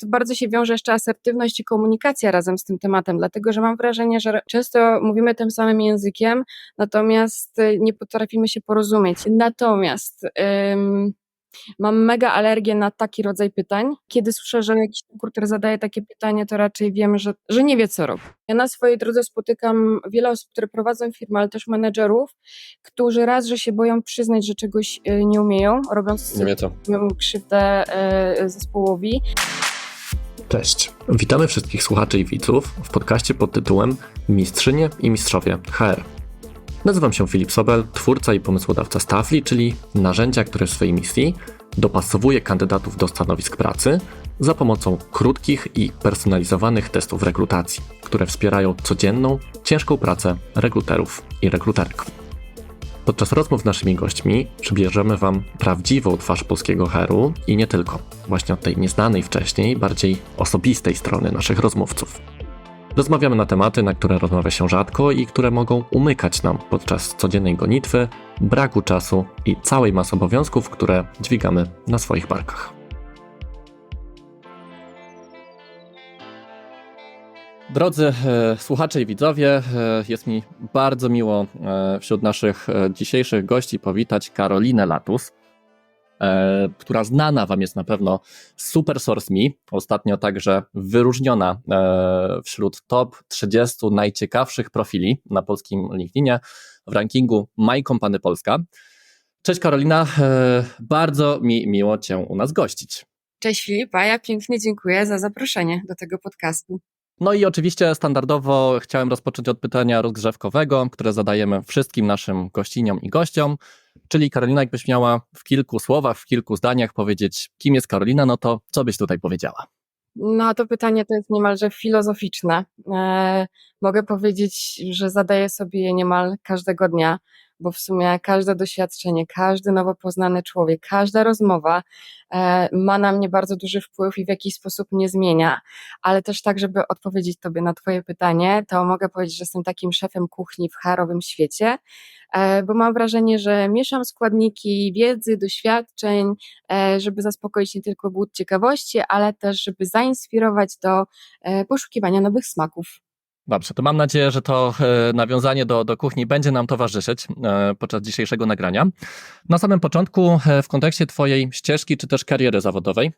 To bardzo się wiąże jeszcze asertywność i komunikacja razem z tym tematem, dlatego że mam wrażenie, że często mówimy tym samym językiem, natomiast y, nie potrafimy się porozumieć. Natomiast ym, Mam mega alergię na taki rodzaj pytań. Kiedy słyszę, że jakiś rekruter zadaje takie pytanie, to raczej wiem, że, że nie wie, co robi. Ja na swojej drodze spotykam wiele osób, które prowadzą firmę, ale też menedżerów, którzy raz, że się boją przyznać, że czegoś y, nie umieją, robiąc Nie krzywdę y, zespołowi. Cześć. Witamy wszystkich słuchaczy i widzów w podcaście pod tytułem Mistrzynie i Mistrzowie HR. Nazywam się Filip Sobel, twórca i pomysłodawca Staffli, czyli narzędzia, które w swojej misji dopasowuje kandydatów do stanowisk pracy za pomocą krótkich i personalizowanych testów rekrutacji, które wspierają codzienną, ciężką pracę rekruterów i rekruterek. Podczas rozmów z naszymi gośćmi przybierzemy Wam prawdziwą twarz polskiego HR-u i nie tylko, właśnie od tej nieznanej wcześniej, bardziej osobistej strony naszych rozmówców. Rozmawiamy na tematy, na które rozmawia się rzadko i które mogą umykać nam podczas codziennej gonitwy, braku czasu i całej masy obowiązków, które dźwigamy na swoich barkach. Drodzy e, słuchacze i widzowie, e, jest mi bardzo miło e, wśród naszych dzisiejszych gości powitać Karolinę Latus, która znana Wam jest na pewno z Super Source Me, ostatnio także wyróżniona wśród top 30 najciekawszych profili na polskim LinkedInie w rankingu My Company Polska. Cześć Karolina, bardzo mi miło Cię u nas gościć. Cześć Filipa, ja pięknie dziękuję za zaproszenie do tego podcastu. No i oczywiście standardowo chciałem rozpocząć od pytania rozgrzewkowego, które zadajemy wszystkim naszym gościniom i gościom. Czyli Karolina, jakbyś miała w kilku słowach, w kilku zdaniach powiedzieć, kim jest Karolina, no to co byś tutaj powiedziała? No to pytanie to jest niemalże filozoficzne. E, mogę powiedzieć, że zadaję sobie je niemal każdego dnia, bo w sumie każde doświadczenie, każdy nowo poznany człowiek, każda rozmowa e, ma na mnie bardzo duży wpływ i w jakiś sposób mnie zmienia. Ale też tak, żeby odpowiedzieć Tobie na Twoje pytanie, to mogę powiedzieć, że jestem takim szefem kuchni w harowym świecie, e, bo mam wrażenie, że mieszam składniki wiedzy, doświadczeń, e, żeby zaspokoić nie tylko głód ciekawości, ale też, żeby zainspirować do poszukiwania nowych smaków. Dobrze, to mam nadzieję, że to e, nawiązanie do, do kuchni będzie nam towarzyszyć e, podczas dzisiejszego nagrania. Na samym początku, e, w kontekście Twojej ścieżki czy też kariery zawodowej,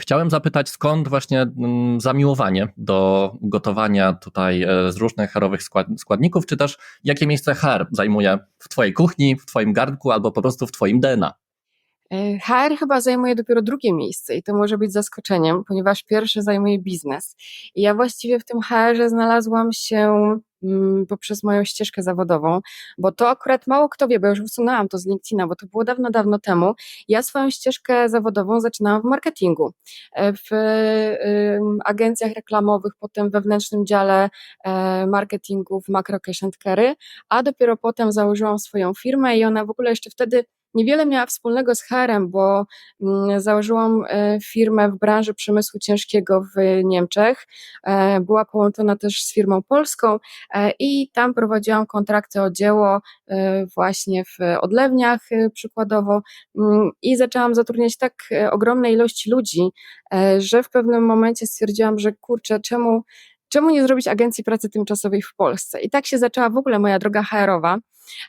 chciałem zapytać, skąd właśnie mm, zamiłowanie do gotowania tutaj z różnych harowych składników, czy też jakie miejsce HR zajmuje w Twojej kuchni, w Twoim garnku albo po prostu w Twoim DNA? HR chyba zajmuje dopiero drugie miejsce i to może być zaskoczeniem, ponieważ pierwsze zajmuje biznes. I ja właściwie w tym HR-ze znalazłam się mm, poprzez moją ścieżkę zawodową, bo to akurat mało kto wie, bo już usunęłam to z LinkedIna, bo to było dawno, dawno temu. Ja swoją ścieżkę zawodową zaczynałam w marketingu, e, w agencjach reklamowych, potem wewnętrznym dziale e, marketingu w Macro Cash Carry, a dopiero potem założyłam swoją firmę i ona w ogóle jeszcze wtedy niewiele miała wspólnego z HR-em, bo mm, założyłam e, firmę w branży przemysłu ciężkiego w Niemczech. E, była połączona też z firmą polską e, i tam prowadziłam kontrakty o dzieło właśnie w odlewniach przykładowo mm, i zaczęłam zatrudniać tak ogromnej ilości ludzi, że w pewnym momencie stwierdziłam, że kurczę, czemu czemu nie zrobić agencji pracy tymczasowej w Polsce? I tak się zaczęła w ogóle moja droga HR-owa.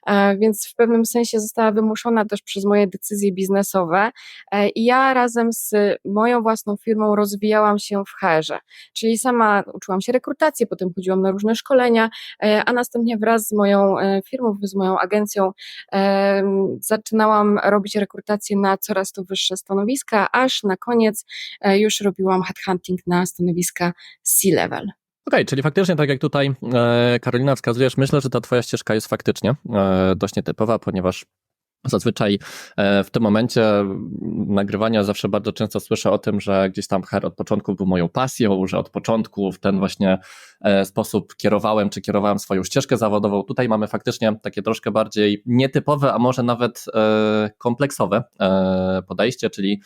E, więc w pewnym sensie została wymuszona też przez moje decyzje biznesowe e, i ja razem z moją własną firmą rozwijałam się w HR-ze, czyli sama uczyłam się rekrutacji, potem chodziłam na różne szkolenia, e, a następnie wraz z moją firmą, z moją agencją zaczynałam robić rekrutację na coraz to wyższe stanowiska, aż na koniec już robiłam headhunting na stanowiska C-level. Okej, okay, czyli faktycznie, tak jak tutaj e, Karolina wskazujesz, myślę, że ta twoja ścieżka jest faktycznie e, dość nietypowa, ponieważ Zazwyczaj e, w tym momencie nagrywania zawsze bardzo często słyszę o tym, że gdzieś tam her od początku był moją pasją, że od początku w ten właśnie e, sposób kierowałem czy kierowałem swoją ścieżkę zawodową. Tutaj mamy faktycznie takie troszkę bardziej nietypowe, a może nawet e, kompleksowe podejście, czyli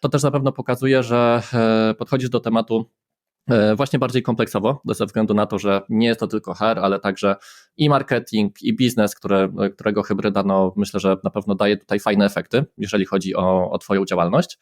to też na pewno pokazuje, że podchodzisz do tematu właśnie bardziej kompleksowo, ze względu na to, że nie jest to tylko HR, ale także i marketing, i biznes, które, którego hybryda, no myślę, że na pewno daje tutaj fajne efekty, jeżeli chodzi o, o Twoją działalność.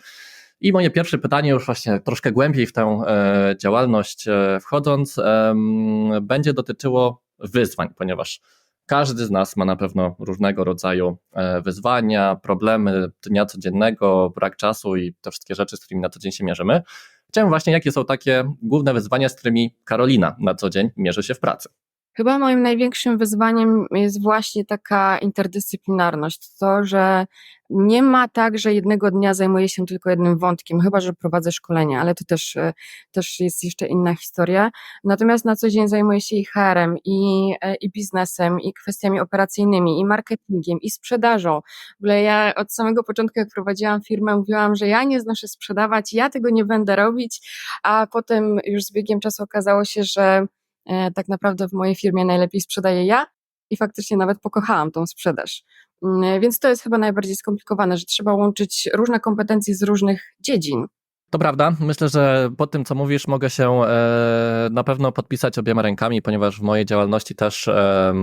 I moje pierwsze pytanie, już właśnie troszkę głębiej w tę e, działalność e, wchodząc, em, będzie dotyczyło wyzwań, ponieważ każdy z nas ma na pewno różnego rodzaju e, wyzwania, problemy dnia codziennego, brak czasu i te wszystkie rzeczy, z którymi na co dzień się mierzymy. Chciałem właśnie, jakie są takie główne wyzwania, z którymi Karolina na co dzień mierzy się w pracy. Chyba moim największym wyzwaniem jest właśnie taka interdyscyplinarność. To, że nie ma tak, że jednego dnia zajmuję się tylko jednym wątkiem, chyba że prowadzę szkolenia, ale to też, e, też jest jeszcze inna historia. Natomiast na co dzień zajmuję się i HR-em, i, e, i biznesem, i kwestiami operacyjnymi, i marketingiem, i sprzedażą. W ogóle ja od samego początku, jak prowadziłam firmę, mówiłam, że ja nie znoszę sprzedawać, ja tego nie będę robić, a potem już z biegiem czasu okazało się, że tak naprawdę w mojej firmie najlepiej sprzedaję ja i faktycznie nawet pokochałam tą sprzedaż. Mm, Więc to jest chyba najbardziej skomplikowane, że trzeba łączyć różne kompetencje z różnych dziedzin. To prawda. Myślę, że po tym, co mówisz, mogę się e, na pewno podpisać obiema rękami, ponieważ w mojej działalności też e,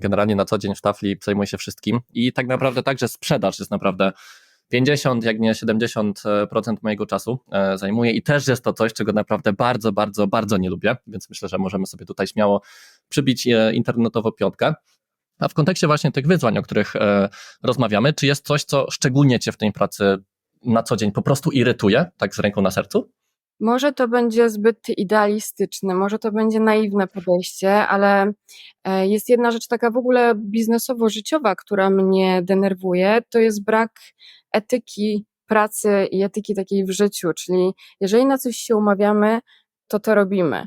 generalnie na co dzień w Tafli zajmuję się wszystkim i tak naprawdę także sprzedaż jest naprawdę 50, jak nie 70% mojego czasu e, zajmuje i też jest to coś, czego naprawdę bardzo, bardzo, bardzo nie lubię, więc myślę, że możemy sobie tutaj śmiało przybić e, internetowo piątkę. A w kontekście właśnie tych wyzwań, o których e, rozmawiamy, czy jest coś, co szczególnie Cię w tej pracy na co dzień po prostu irytuje, tak z ręką na sercu? Może to będzie zbyt idealistyczne, może to będzie naiwne podejście, ale e, jest jedna rzecz taka w ogóle biznesowo-życiowa, która mnie denerwuje, to jest brak etyki pracy i etyki takiej w życiu, czyli jeżeli na coś się umawiamy, to to robimy.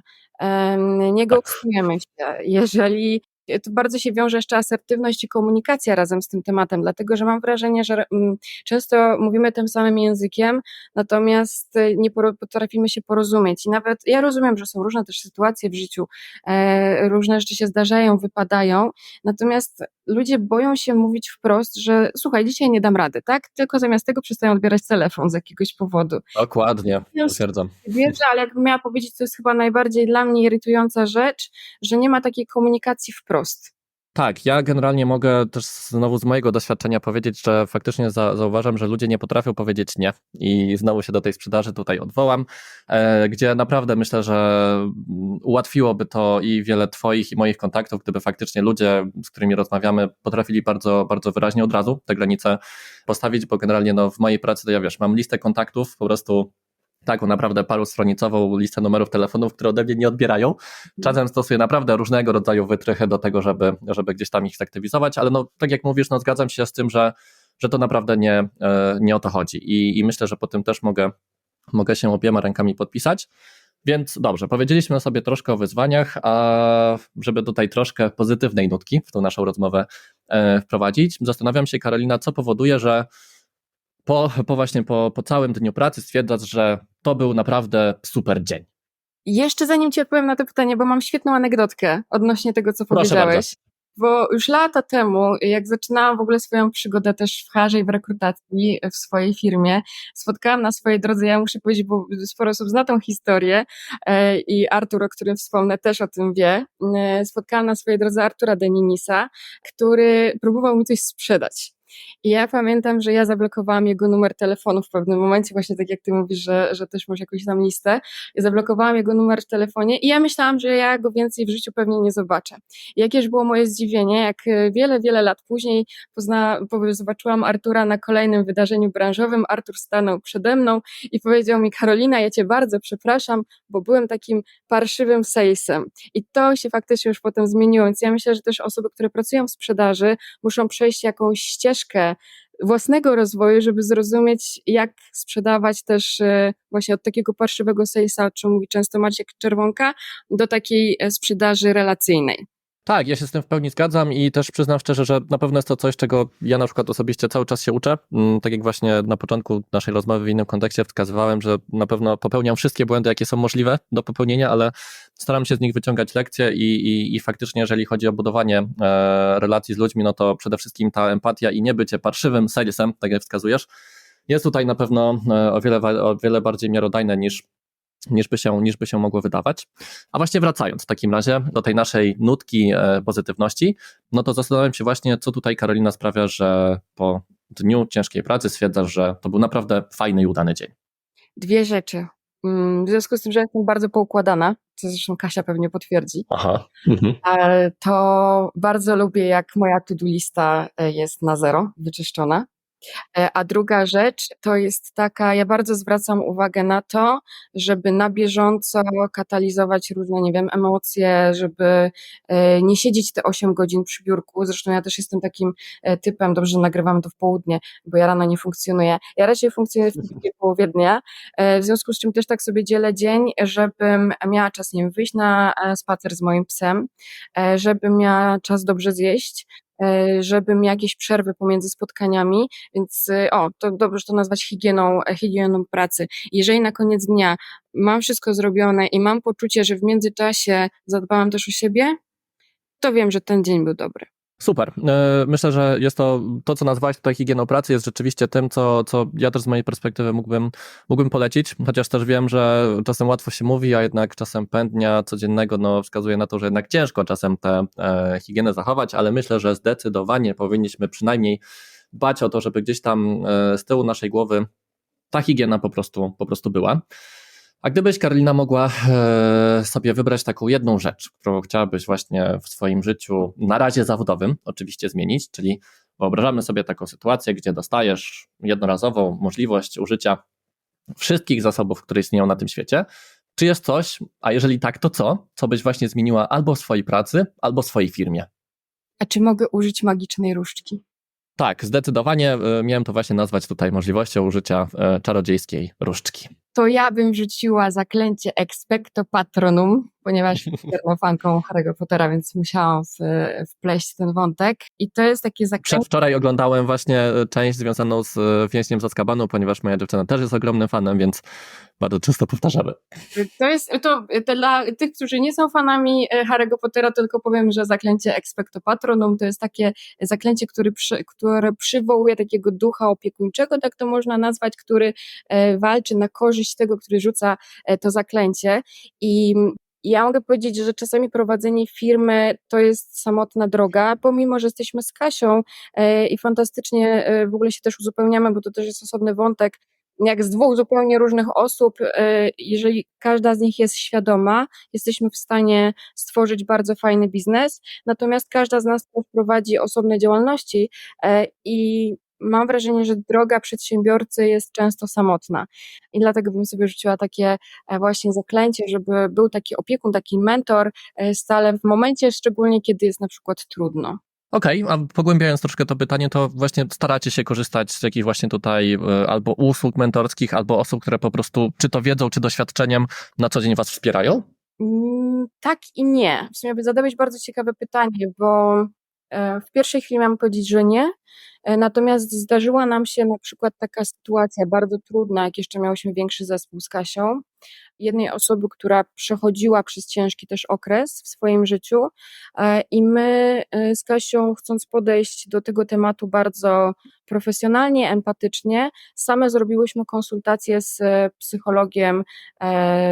Nie ghostujemy się. Jeżeli to bardzo się wiąże jeszcze asertywność i komunikacja razem z tym tematem, dlatego że mam wrażenie, że mm, często mówimy tym samym językiem, natomiast e, nie potrafimy się porozumieć. I nawet ja rozumiem, że są różne też sytuacje w życiu, e, różne rzeczy się zdarzają, wypadają, natomiast ludzie boją się mówić wprost, że słuchaj, dzisiaj nie dam rady, tak? Tylko zamiast tego przestają odbierać telefon z jakiegoś powodu. Dokładnie, potwierdzam. Wierzę, ale jakbym miała powiedzieć, to jest chyba najbardziej dla mnie irytująca rzecz, że nie ma takiej komunikacji wprost. Tak, ja generalnie mogę też znowu z mojego doświadczenia powiedzieć, że faktycznie za, zauważam, że ludzie nie potrafią powiedzieć nie. I znowu się do tej sprzedaży tutaj odwołam, e, gdzie naprawdę myślę, że mm, ułatwiłoby to i wiele Twoich i moich kontaktów, gdyby faktycznie ludzie, z którymi rozmawiamy, potrafili bardzo, bardzo wyraźnie od razu te granice postawić, bo generalnie no, w mojej pracy to ja wiesz, mam listę kontaktów, po prostu taką naprawdę parustronicową listę numerów telefonów, które ode mnie nie odbierają. Czasem stosuję naprawdę różnego rodzaju wytrychy do tego, żeby, żeby gdzieś tam ich zaktywizować, ale no, tak jak mówisz, no, zgadzam się z tym, że, że to naprawdę nie, e, nie o to chodzi. I, I myślę, że po tym też mogę, mogę się obiema rękami podpisać. Więc dobrze, powiedzieliśmy sobie troszkę o wyzwaniach, a żeby tutaj troszkę pozytywnej nutki w tą naszą rozmowę e, wprowadzić, zastanawiam się, Karolina, co powoduje, że po, po właśnie po, po całym dniu pracy stwierdzasz, że to był naprawdę super dzień. Jeszcze zanim ci odpowiem na to pytanie, bo mam świetną anegdotkę odnośnie tego, co Proszę powiedziałeś. Bo już lata temu, jak zaczynałam w ogóle swoją przygodę też w HR i w rekrutacji w swojej firmie, spotkałam na swojej drodze, ja muszę powiedzieć, bo sporo osób zna tą historię e, i Artur, o którym wspomnę, też o tym wie. E, Spotkałam na swojej drodze Artura Deninisa, który próbował mi coś sprzedać. I ja pamiętam, że ja zablokowałam jego numer telefonu w pewnym momencie, właśnie tak jak ty mówisz, że, że też masz jakąś tam listę. Ja zablokowałam jego numer w telefonie i ja myślałam, że ja go więcej w życiu pewnie nie zobaczę. I jakież było moje zdziwienie, jak e, wiele, wiele lat później pozna, po- zobaczyłam Artura na kolejnym wydarzeniu branżowym. Artur stanął przede mną i powiedział mi, Karolina, ja cię bardzo przepraszam, bo byłem takim parszywym salesem. I to się faktycznie już potem zmieniło, więc ja myślę, że też osoby, które pracują w sprzedaży, muszą przejść jakąś ścieżkę własnego rozwoju, żeby zrozumieć, jak sprzedawać też e, właśnie od takiego parszywego salesa, o czym mówi często Maciek Czerwonka, do takiej e, sprzedaży relacyjnej. Tak, ja się z tym w pełni zgadzam i też przyznam szczerze, że na pewno jest to coś, czego ja na przykład osobiście cały czas się uczę. Mm, Tak jak właśnie na początku naszej rozmowy w innym kontekście wskazywałem, że na pewno popełniam wszystkie błędy, jakie są możliwe do popełnienia, ale staram się z nich wyciągać lekcje i, i, i faktycznie, jeżeli chodzi o budowanie e, relacji z ludźmi, no to przede wszystkim ta empatia i nie bycie parszywym salesem, tak jak wskazujesz, jest tutaj na pewno e, o wiele, o wiele bardziej miarodajne niż niż by, się, niż by się mogło wydawać. A właśnie wracając w takim razie do tej naszej nutki e, pozytywności, no to zastanawiam się właśnie, co tutaj Karolina sprawia, że po dniu ciężkiej pracy stwierdzasz, że to był naprawdę fajny i udany dzień. Dwie rzeczy. Mm, W związku z tym, że jestem bardzo poukładana, co zresztą Kasia pewnie potwierdzi, Aha. Mhm. to bardzo lubię, jak moja to-do lista e, jest na zero, wyczyszczona. E, A druga rzecz to jest taka, ja bardzo zwracam uwagę na to, żeby na bieżąco katalizować różne, nie wiem, emocje, żeby e, nie siedzieć te 8 godzin przy biurku. Zresztą ja też jestem takim e, typem, dobrze że nagrywamy to w południe, bo ja rano nie funkcjonuję. Ja raczej funkcjonuję w drugiej połowie dnia, w związku z czym też tak sobie dzielę dzień, żebym miała czas, nie wiem, wyjść na spacer z moim psem, żebym miała czas dobrze zjeść, żebym jakieś przerwy pomiędzy spotkaniami, więc y, o, to dobrze to nazwać higieną, e, higieną pracy. Jeżeli na koniec dnia mam wszystko zrobione i mam poczucie, że w międzyczasie zadbałam też o siebie, to wiem, że ten dzień był dobry. Super. E, Myślę, że jest to, to co nazwałeś tutaj higieną pracy, jest rzeczywiście tym, co, co ja też z mojej perspektywy mógłbym, mógłbym polecić, chociaż też wiem, że czasem łatwo się mówi, a jednak czasem pęd dnia codziennego no, wskazuje na to, że jednak ciężko czasem tę e, higienę zachować, ale myślę, że zdecydowanie powinniśmy przynajmniej dbać o to, żeby gdzieś tam e, z tyłu naszej głowy ta higiena po prostu, po prostu była. A gdybyś, Karolina, mogła e, sobie wybrać taką jedną rzecz, którą chciałabyś właśnie w swoim życiu, na razie zawodowym, oczywiście zmienić, czyli wyobrażamy sobie taką sytuację, gdzie dostajesz jednorazową możliwość użycia wszystkich zasobów, które istnieją na tym świecie. Czy jest coś, a jeżeli tak, to co? Co byś właśnie zmieniła albo w swojej pracy, albo w swojej firmie? A czy mogę użyć magicznej różdżki? Tak, zdecydowanie e, miałem to właśnie nazwać tutaj możliwością użycia e, czarodziejskiej różdżki. To ja bym wrzuciła zaklęcie Expecto Patronum, ponieważ jestem fanką Harry'ego Pottera, więc musiałam w, wpleść ten wątek. I to jest takie zaklęcie. Przedwczoraj oglądałem właśnie e, część związaną z e, więźniem z Azkabanu, ponieważ moja dziewczyna też jest ogromnym fanem, więc bardzo często powtarzamy. To jest to, dla tych, którzy nie są fanami e, Harry'ego Pottera, tylko powiem, że zaklęcie Expecto Patronum to jest takie zaklęcie, który przy, które przywołuje takiego ducha opiekuńczego, tak to można nazwać, który walczy na korzyść tego, który rzuca to zaklęcie. I ja mogę powiedzieć, że czasami prowadzenie firmy to jest samotna droga, pomimo, że jesteśmy z Kasią e, i fantastycznie e, w ogóle się też uzupełniamy, bo to też jest osobny wątek, jak z dwóch zupełnie różnych osób, e, jeżeli każda z nich jest świadoma, jesteśmy w stanie stworzyć bardzo fajny biznes, natomiast każda z nas prowadzi osobne działalności i mam wrażenie, że droga przedsiębiorcy jest często samotna i dlatego bym sobie rzuciła takie e, właśnie zaklęcie, żeby był taki opiekun, taki mentor e, stale w momencie, szczególnie kiedy jest na przykład trudno. Okej, a pogłębiając troszkę to pytanie, to właśnie staracie się korzystać z jakichś właśnie tutaj e, albo usług mentorskich, albo osób, które po prostu czy to wiedzą, czy doświadczeniem na co dzień was wspierają? Mm, Tak i nie. W sumie zadałeś bardzo ciekawe pytanie, bo e, w pierwszej chwili mam powiedzieć, że nie. E, Natomiast zdarzyła nam się na przykład taka sytuacja bardzo trudna, jak jeszcze miałyśmy większy zespół z Kasią. Jednej osoby, która przechodziła przez ciężki też okres w swoim życiu e, i my e, z Kasią chcąc podejść do tego tematu bardzo profesjonalnie, empatycznie, same zrobiłyśmy konsultację z psychologiem,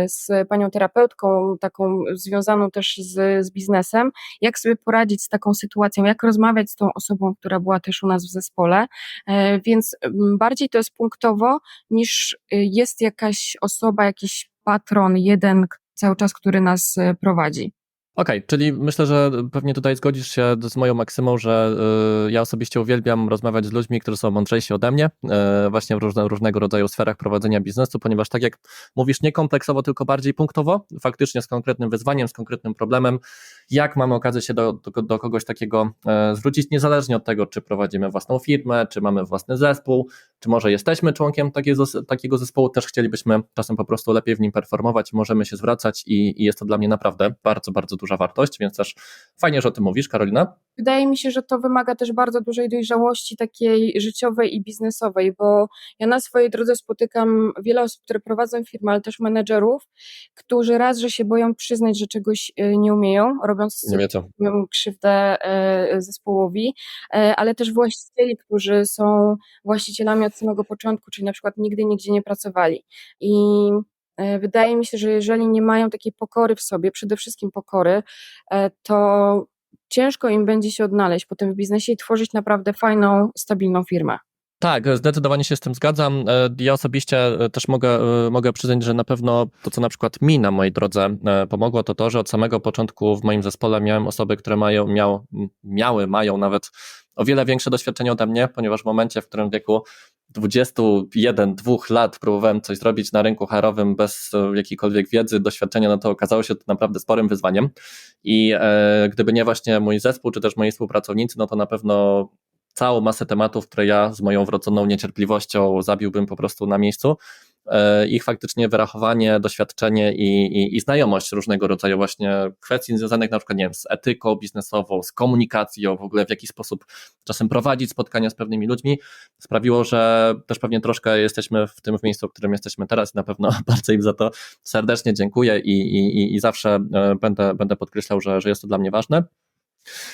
z panią terapeutką, taką związaną też z, z biznesem, jak sobie poradzić z taką sytuacją, jak rozmawiać z tą osobą, która była też u nas w zespole. E, Więc mm, bardziej to jest punktowo, niż y, jest jakaś osoba, jakiś patron, jeden cały czas, który nas e, prowadzi. Okej, czyli myślę, że pewnie tutaj zgodzisz się z moją maksymą, że y, ja osobiście uwielbiam rozmawiać z ludźmi, którzy są mądrzejsi ode mnie, y, właśnie w różne, różnego rodzaju sferach prowadzenia biznesu, ponieważ tak jak mówisz, nie kompleksowo, tylko bardziej punktowo, faktycznie z konkretnym wyzwaniem, z konkretnym problemem, jak mamy okazję się do, do, do kogoś takiego e, zwrócić, niezależnie od tego, czy prowadzimy własną firmę, czy mamy własny zespół, czy może jesteśmy członkiem takiego, takiego zespołu, też chcielibyśmy czasem po prostu lepiej w nim performować, możemy się zwracać i, i jest to dla mnie naprawdę bardzo, bardzo duża wartość, więc też fajnie, że o tym mówisz, Karolina. Wydaje mi się, że to wymaga też bardzo dużej dojrzałości takiej życiowej i biznesowej, bo ja na swojej drodze spotykam wiele osób, które prowadzą firmę, ale też menedżerów, którzy raz, że się boją przyznać, że czegoś y, nie umieją, robiąc Nie krzywdę e, zespołowi, e, ale też właścicieli, którzy są właścicielami od samego początku, czyli na przykład nigdy nigdzie nie pracowali. I e, wydaje mi się, że jeżeli nie mają takiej pokory w sobie, przede wszystkim pokory, e, to ciężko im będzie się odnaleźć potem w biznesie i tworzyć naprawdę fajną, stabilną firmę. Tak, zdecydowanie się z tym zgadzam. E, Ja osobiście też mogę, mogę przyznać, że na pewno to, co na przykład mi na mojej drodze pomogło, to to, że od samego początku w moim zespole miałem osoby, które mają, miał, miały, mają nawet o wiele większe doświadczenie ode mnie, ponieważ w momencie, w którym w wieku 21, 2 lat próbowałem coś zrobić na rynku HR-owym bez e, jakiejkolwiek wiedzy, doświadczenia, no to okazało się to naprawdę sporym wyzwaniem. I e, gdyby nie właśnie mój zespół, czy też moi współpracownicy, no to na pewno całą masę tematów, które ja z moją wrodzoną niecierpliwością zabiłbym po prostu na miejscu. E, Ich faktycznie wyrachowanie, doświadczenie i, i, i znajomość różnego rodzaju właśnie kwestii związanych na przykład nie wiem, z etyką biznesową, z komunikacją, w ogóle w jaki sposób czasem prowadzić spotkania z pewnymi ludźmi, sprawiło, że też pewnie troszkę jesteśmy w tym miejscu, w którym jesteśmy teraz i na pewno bardzo im za to serdecznie dziękuję i, i, i zawsze e, będę, będę podkreślał, że, że jest to dla mnie ważne.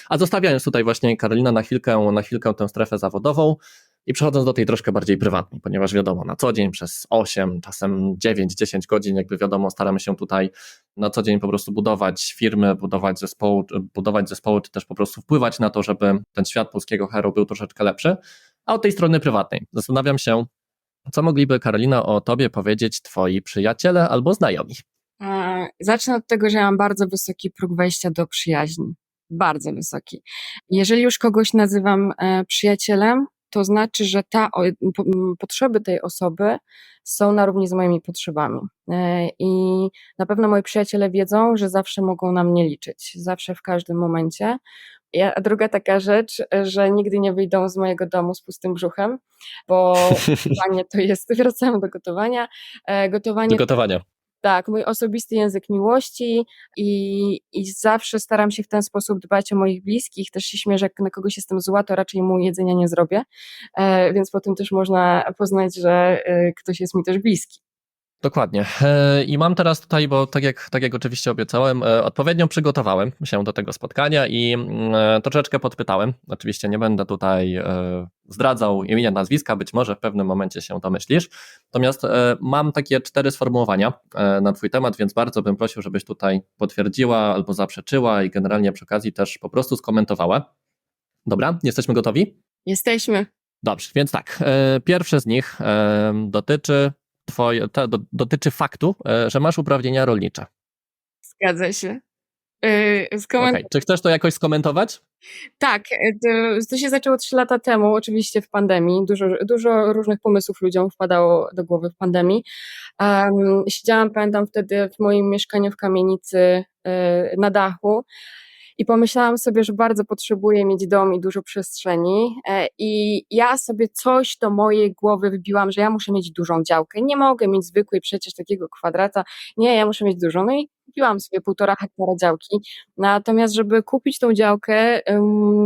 A zostawiając tutaj właśnie Karolina na chwilkę, na chwilkę tę strefę zawodową i przechodząc do tej troszkę bardziej prywatnej, ponieważ wiadomo, na co dzień przez 8, czasem 9, 10 godzin, jakby wiadomo, staramy się tutaj na co dzień po prostu budować firmy, budować zespoły, budować zespoły, czy też po prostu wpływać na to, żeby ten świat polskiego hero był troszeczkę lepszy. A od tej strony prywatnej zastanawiam się, co mogliby Karolina o tobie powiedzieć twoi przyjaciele albo znajomi. E, Zacznę od tego, że mam bardzo wysoki próg wejścia do przyjaźni. Bardzo wysoki. Jeżeli już kogoś nazywam e, przyjacielem, to znaczy, że ta, o- po- m, potrzeby tej osoby są na równi z moimi potrzebami. E, I na pewno moi przyjaciele wiedzą, że zawsze mogą na mnie liczyć, zawsze w każdym momencie. A druga taka rzecz, że nigdy nie wyjdą z mojego domu z pustym brzuchem, bo gotowanie to jest, wracamy do gotowania, e, gotowanie Do gotowania. Tak, mój osobisty język miłości i, i zawsze staram się w ten sposób dbać o moich bliskich. Też się śmieję, jak na kogoś jestem zła, to raczej mu jedzenia nie zrobię, e, więc po tym też można poznać, że e, ktoś jest mi też bliski. Dokładnie. E, I mam teraz tutaj, bo tak jak, tak jak oczywiście obiecałem, e, odpowiednio przygotowałem się do tego spotkania i mm, e, troszeczkę podpytałem. Oczywiście nie będę tutaj zdradzał imienia, nazwiska, być może w pewnym momencie się domyślisz. Natomiast mam takie cztery sformułowania na Twój temat, więc bardzo bym prosił, żebyś tutaj potwierdziła albo zaprzeczyła i generalnie przy okazji też po prostu skomentowała. Dobra, jesteśmy gotowi? Jesteśmy. Dobrze, więc tak. Pierwsze z nich dotyczy, twoje, do, dotyczy faktu, e, że masz uprawnienia rolnicze. Zgadza się. Yy, skoment- Okej, Czy chcesz to jakoś skomentować? Tak, e, to, się zaczęło trzy lata temu, oczywiście w pandemii. Dużo, dużo różnych pomysłów ludziom wpadało do głowy w pandemii. Um, siedziałam, pamiętam wtedy w moim mieszkaniu w kamienicy e, na dachu i pomyślałam sobie, że bardzo potrzebuję mieć dom i dużo przestrzeni. E, I ja sobie coś do mojej głowy wybiłam, że ja muszę mieć dużą działkę. Nie mogę mieć zwykłej przecież takiego kwadrata. Nie, ja muszę mieć dużą. No i kupiłam sobie półtora hektara działki. Natomiast, żeby kupić tą działkę,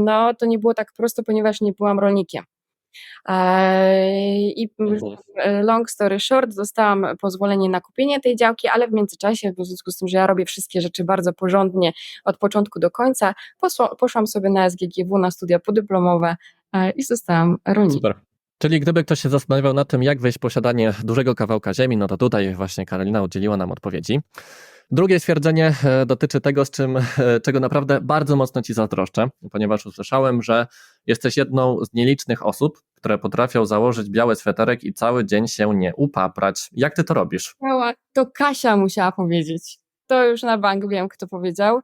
no to nie było tak prosto, ponieważ nie byłam rolnikiem. I e, long story short, dostałam pozwolenie na kupienie tej działki, ale w międzyczasie, w związku z tym, że ja robię wszystkie rzeczy bardzo porządnie od początku do końca, poszłam sobie na SGGW na studia podyplomowe e, i zostałam rolnikiem. Czyli gdyby ktoś się zastanawiał nad tym, jak wejść w posiadanie dużego kawałka ziemi, no to tutaj właśnie Karolina udzieliła nam odpowiedzi. Drugie stwierdzenie e, dotyczy tego, z czym, e, czego naprawdę bardzo mocno Ci zazdroszczę, ponieważ usłyszałem, że jesteś jedną z nielicznych osób, które potrafią założyć biały sweterek i cały dzień się nie upaprać. Jak Ty to robisz? To Kasia musiała powiedzieć. To już na bank wiem, kto powiedział.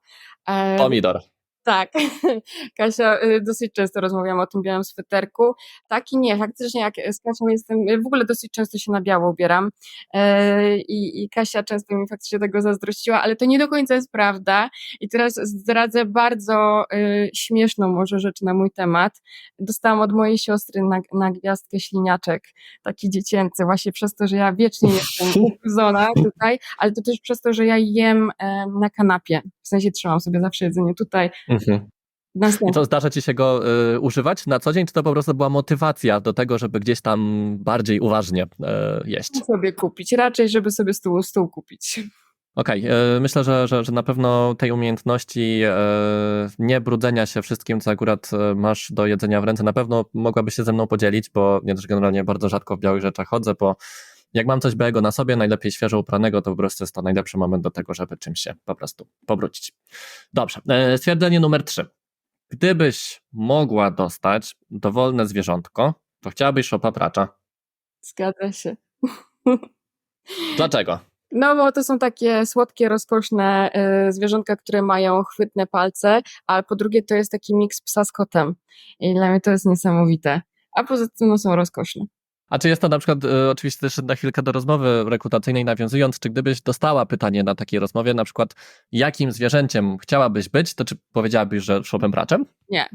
E, Pomidor. Tak, Kasia, y, dosyć często rozmawiam o tym białym sweterku. Tak i nie, faktycznie jak z Kasią jestem, y, w ogóle dosyć często się na biało ubieram e, i, i Kasia często mi faktycznie tego zazdrościła, ale to nie do końca jest prawda i teraz zdradzę bardzo y, śmieszną może rzecz na mój temat. Dostałam od mojej siostry na, na gwiazdkę śliniaczek, taki dziecięcy, właśnie przez to, że ja wiecznie jestem uchudzona tutaj, ale to też przez to, że ja jem em, na kanapie, w sensie trzymam sobie zawsze jedzenie tutaj, Mhm. I to zdarza Ci się go y, używać na co dzień, czy to po prostu była motywacja do tego, żeby gdzieś tam bardziej uważnie y, jeść? sobie kupić, raczej żeby sobie stół, stół kupić. Okej, e, myślę, że, że, że na pewno tej umiejętności e, nie brudzenia się wszystkim, co akurat e, masz do jedzenia w ręce, na pewno mogłabyś się ze mną podzielić, bo ja też generalnie bardzo rzadko w białych rzeczach chodzę, bo jak mam coś białego na sobie, najlepiej świeżo upranego, to po prostu jest to najlepszy moment do tego, żeby czymś się po prostu pobrudzić. Dobrze, e, stwierdzenie numer trzy. Gdybyś mogła dostać dowolne zwierzątko, To chciałabyś szopa pracza. Zgadza się. Dlaczego? No bo to są takie słodkie, rozkoszne y, zwierzątka, które mają chwytne palce, a po drugie to jest taki miks psa z kotem. I dla mnie to jest niesamowite. A poza tym no, są rozkoszne. A czy jest to na przykład, e, oczywiście też na chwilkę do rozmowy rekrutacyjnej nawiązując, czy gdybyś dostała pytanie na takiej rozmowie, na przykład jakim zwierzęciem chciałabyś być, to czy powiedziałabyś, że szopem praczem? Nie.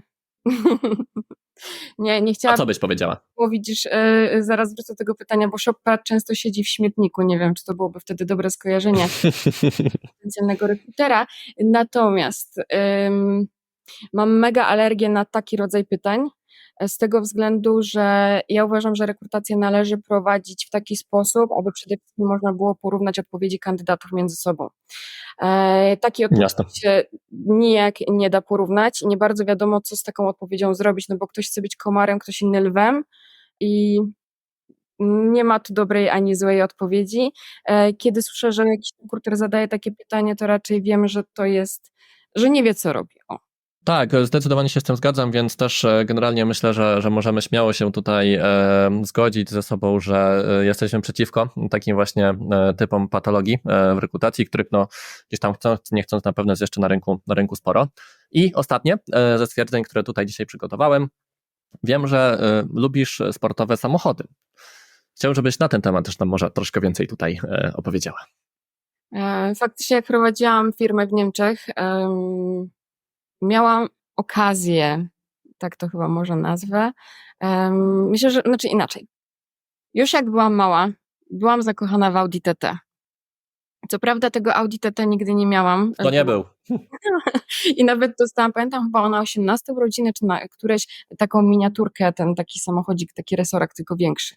nie, nie A chciałabym, co byś powiedziała? bo widzisz, y, zaraz wrócę do tego pytania, bo Shoprat często siedzi w śmietniku. Nie wiem, czy to byłoby wtedy dobre skojarzenie potencjalnego rekrutera. Natomiast mam mega alergię na taki rodzaj pytań. Z tego względu, że ja uważam, że rekrutację należy prowadzić w taki sposób, aby przede wszystkim można było porównać odpowiedzi kandydatów między sobą. E, takiej odpowiedzi się nijak nie da porównać i nie bardzo wiadomo, co z taką odpowiedzią zrobić, no bo ktoś chce być komarem, ktoś inny lwem i nie ma tu dobrej ani złej odpowiedzi. E, Kiedy słyszę, że jakiś rekruter zadaje takie pytanie, to raczej wiem, że to jest, że nie wie, co robi. O. Tak, zdecydowanie się z tym zgadzam, więc też e, generalnie myślę, że, że możemy śmiało się tutaj e, zgodzić ze sobą, że e, jesteśmy przeciwko takim właśnie e, typom patologii w rekrutacji, których no gdzieś tam chcąc, nie chcąc na pewno jest jeszcze na rynku, na rynku sporo. I ostatnie e, ze stwierdzeń, które tutaj dzisiaj przygotowałem. Wiem, że e, lubisz sportowe samochody. Chciałbym, żebyś na ten temat też nam może troszkę więcej tutaj opowiedziała. Faktycznie, jak prowadziłam firmę w Niemczech, em, miałam okazję, tak to chyba może nazwę. em, Myślę, że, znaczy inaczej. Już jak byłam mała, byłam zakochana w Audi TT. Co prawda tego Audi TT nigdy nie miałam. To nie był. I nawet dostałam, pamiętam chyba na 18 urodziny, czy na któreś taką miniaturkę, ten taki samochodzik, taki resorak, tylko większy.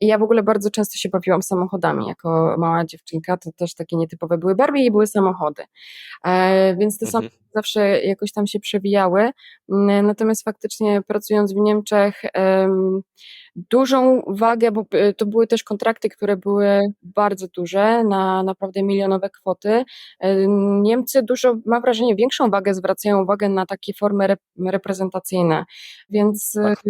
I ja w ogóle bardzo często się bawiłam samochodami. Jako mała dziewczynka to też takie nietypowe były Barbie i były samochody. E, więc te Mhm. samochody zawsze jakoś tam się przewijały. Mm, Natomiast faktycznie pracując w Niemczech, em, dużą wagę, bo y, to były też kontrakty, które były bardzo duże, na naprawdę milionowe kwoty. E, Niemcy dużo, mam wrażenie, większą wagę zwracają uwagę na takie formy rep reprezentacyjne. Więc Tak.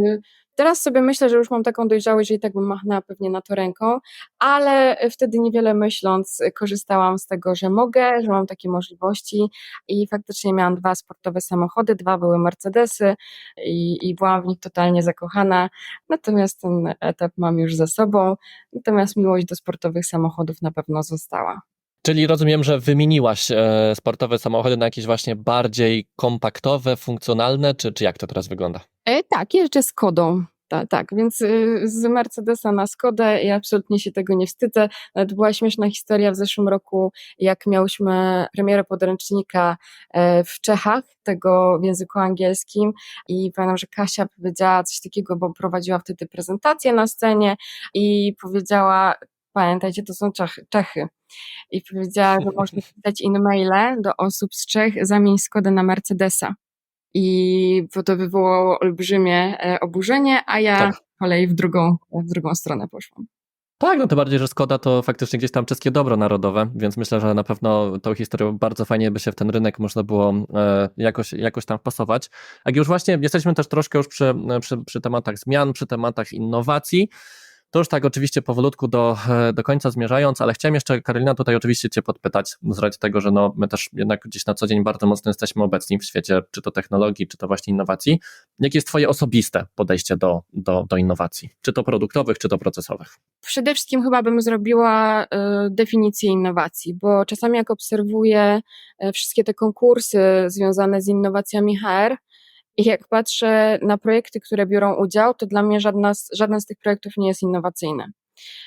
Teraz sobie myślę, że już mam taką dojrzałość, że i tak bym machnęła pewnie na to ręką, ale wtedy niewiele myśląc, y, korzystałam z tego, że mogę, że mam takie możliwości i faktycznie miałam dwa sportowe samochody, dwa były Mercedesy i, i byłam w nich totalnie zakochana. Natomiast ten etap mam już za sobą, natomiast miłość do sportowych samochodów na pewno została. Czyli rozumiem, że wymieniłaś e, sportowe samochody na jakieś właśnie bardziej kompaktowe, funkcjonalne, czy, czy jak to teraz wygląda? E, tak, jeżdżę Skodą. Ta, tak, więc y, z Mercedesa na Skodę ja absolutnie się tego nie wstydzę. Nawet była śmieszna historia w zeszłym roku, jak miałyśmy premierę podręcznika e, w Czechach, tego w języku angielskim i pamiętam, że Kasia powiedziała coś takiego, bo prowadziła wtedy prezentację na scenie i powiedziała, pamiętajcie, to są Czechy. Czechy. I powiedziała, że można pisać e-maile do osób z Czech, zamień Skodę na Mercedesa. I to wywołało olbrzymie e, oburzenie, a ja Tak. z kolei w drugą, w drugą stronę poszłam. Tak, no to bardziej, że Skoda to faktycznie gdzieś tam czeskie dobro narodowe, więc myślę, że na pewno tą historią bardzo fajnie by się w ten rynek można było e, jakoś, jakoś tam wpasować. Jak już właśnie jesteśmy też troszkę już przy, przy, przy tematach zmian, przy tematach innowacji, to już tak oczywiście powolutku do, e, do końca zmierzając, ale chciałem jeszcze, Karolina, tutaj oczywiście Cię podpytać, z racji tego, że no, my też jednak gdzieś na co dzień bardzo mocno jesteśmy obecni w świecie, czy to technologii, czy to właśnie innowacji. Jakie jest Twoje osobiste podejście do, do, do innowacji? Czy to produktowych, czy to procesowych? Przede wszystkim chyba bym zrobiła y, definicję innowacji, bo czasami jak obserwuję y, wszystkie te konkursy związane z innowacjami HR i jak patrzę na projekty, które biorą udział, to dla mnie żadna żaden z tych projektów nie jest innowacyjny.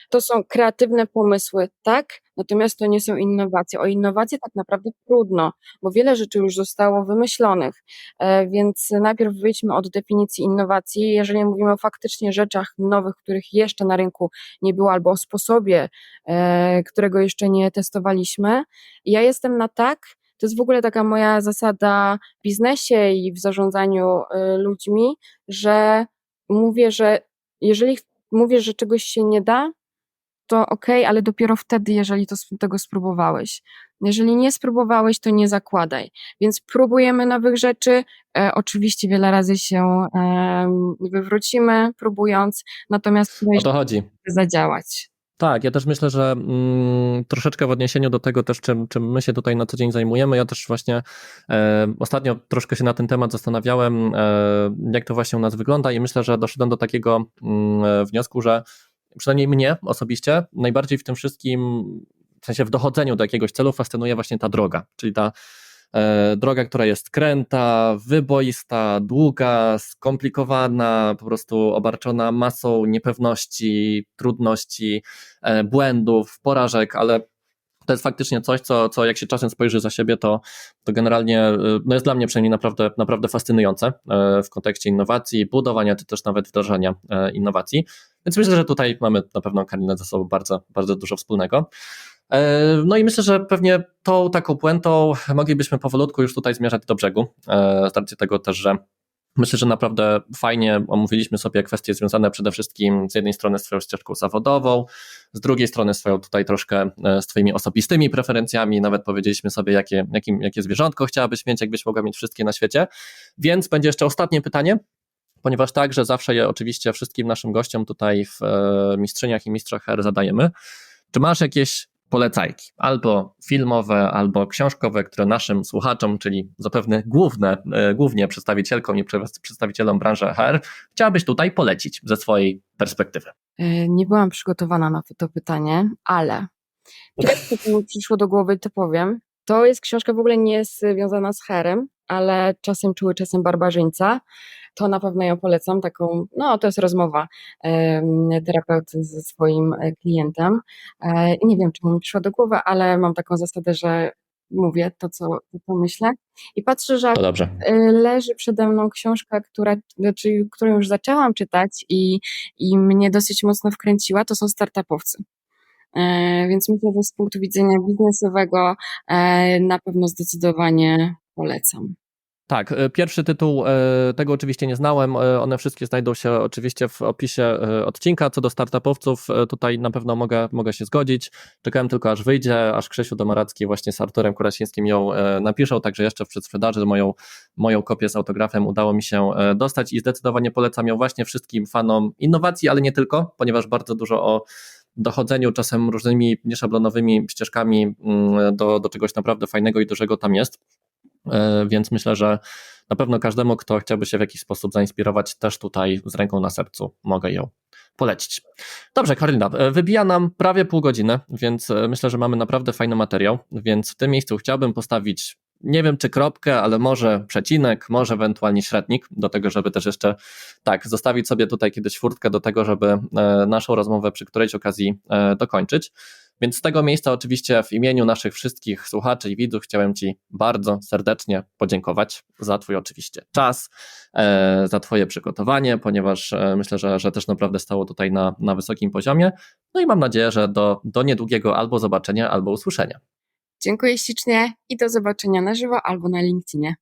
To są kreatywne pomysły, tak, natomiast to nie są innowacje. O innowacje tak naprawdę trudno, bo wiele rzeczy już zostało wymyślonych, e, więc najpierw wyjdźmy od definicji innowacji. Jeżeli mówimy o faktycznie rzeczach nowych, których jeszcze na rynku nie było, albo o sposobie, e, którego jeszcze nie testowaliśmy, ja jestem na tak, to jest w ogóle taka moja zasada w biznesie i w zarządzaniu y, ludźmi, że mówię, że jeżeli mówię, że czegoś się nie da, to okej, ale dopiero wtedy, jeżeli to, tego spróbowałeś. Jeżeli nie spróbowałeś, to nie zakładaj. Więc próbujemy nowych rzeczy. E, oczywiście wiele razy się em, wywrócimy, próbując, natomiast O to chodzi. zadziałać. Tak, ja też myślę, że mm, troszeczkę w odniesieniu do tego też, czym, czym my się tutaj na co dzień zajmujemy, ja też właśnie e, ostatnio troszkę się na ten temat zastanawiałem, e, jak to właśnie u nas wygląda i myślę, że doszedłem do takiego mm, e, wniosku, że przynajmniej mnie osobiście najbardziej w tym wszystkim, w sensie w dochodzeniu do jakiegoś celu fascynuje właśnie ta droga, czyli ta droga, która jest kręta, wyboista, długa, skomplikowana, po prostu obarczona masą niepewności, trudności, e, błędów, porażek, ale to jest faktycznie coś, co, co jak się czasem spojrzy za siebie, to, to generalnie e, no jest dla mnie przynajmniej naprawdę, naprawdę fascynujące e, w kontekście innowacji, budowania czy też nawet wdrażania e, innowacji. Więc myślę, że tutaj mamy na pewno Karinę ze sobą bardzo, bardzo dużo wspólnego. E, No i myślę, że pewnie tą taką puentą moglibyśmy powolutku już tutaj zmierzać do brzegu. E, Z racji tego też, że myślę, że naprawdę fajnie omówiliśmy sobie kwestie związane przede wszystkim z jednej strony z Twoją ścieżką zawodową, z drugiej strony swoją tutaj troszkę e, z Twoimi osobistymi preferencjami, nawet powiedzieliśmy sobie, jakie, jakim, jakie zwierzątko chciałabyś mieć, jakbyś mogła mieć wszystkie na świecie. Więc będzie jeszcze ostatnie pytanie, ponieważ także zawsze je oczywiście wszystkim naszym gościom tutaj w e, Mistrzyniach i Mistrzach HR zadajemy. Czy masz jakieś polecajki, albo filmowe, albo książkowe, które naszym słuchaczom, czyli zapewne główne, e, głównie przedstawicielkom i prze- przedstawicielom branży HR, chciałabyś tutaj polecić ze swojej perspektywy? E, Nie byłam przygotowana na to pytanie, ale pierwsze, co mi przyszło do głowy, to powiem. To jest książka w ogóle nie związana z herem, ale czasem czuły, czasem barbarzyńca. To na pewno ją polecam, taką, no to jest rozmowa terapeuty ze swoim e, klientem. E, Nie wiem, czy mi przyszła do głowy, ale mam taką zasadę, że mówię to, co, to, co myślę. I patrzę, że y, leży przede mną książka, która, znaczy, którą już zaczęłam czytać i, i mnie dosyć mocno wkręciła, to są startupowcy. E, Więc myślę, że z punktu widzenia biznesowego e, na pewno zdecydowanie polecam. Tak, e, pierwszy tytuł e, tego oczywiście nie znałem. e, One wszystkie znajdą się oczywiście w opisie odcinka. Co do startupowców, tutaj na pewno mogę, mogę się zgodzić. Czekałem tylko aż wyjdzie, aż Krzysiu Domaracki właśnie z Arturem Kurasińskim ją napiszą, także jeszcze w przedsprzedaży moją, moją kopię z autografem udało mi się dostać i zdecydowanie polecam ją właśnie wszystkim fanom innowacji, ale nie tylko, ponieważ bardzo dużo o dochodzeniu czasem różnymi nieszablonowymi ścieżkami mm, do, do czegoś naprawdę fajnego i dużego tam jest. E, Więc myślę, że na pewno każdemu, kto chciałby się w jakiś sposób zainspirować, też tutaj z ręką na sercu mogę ją polecić. Dobrze, Karolina, e, wybija nam prawie pół godziny, więc e, myślę, że mamy naprawdę fajny materiał, więc w tym miejscu chciałbym postawić, nie wiem czy kropkę, ale może przecinek, może ewentualnie średnik, do tego, żeby też jeszcze tak, zostawić sobie tutaj kiedyś furtkę do tego, żeby naszą rozmowę przy którejś okazji dokończyć. Więc z tego miejsca oczywiście w imieniu naszych wszystkich słuchaczy i widzów chciałem Ci bardzo serdecznie podziękować za Twój oczywiście czas, e, za Twoje przygotowanie, ponieważ e, myślę, że, że też naprawdę stało tutaj na, na wysokim poziomie. No i mam nadzieję, że do, do niedługiego albo zobaczenia, albo usłyszenia. Dziękuję ślicznie i do zobaczenia na żywo albo na LinkedInie.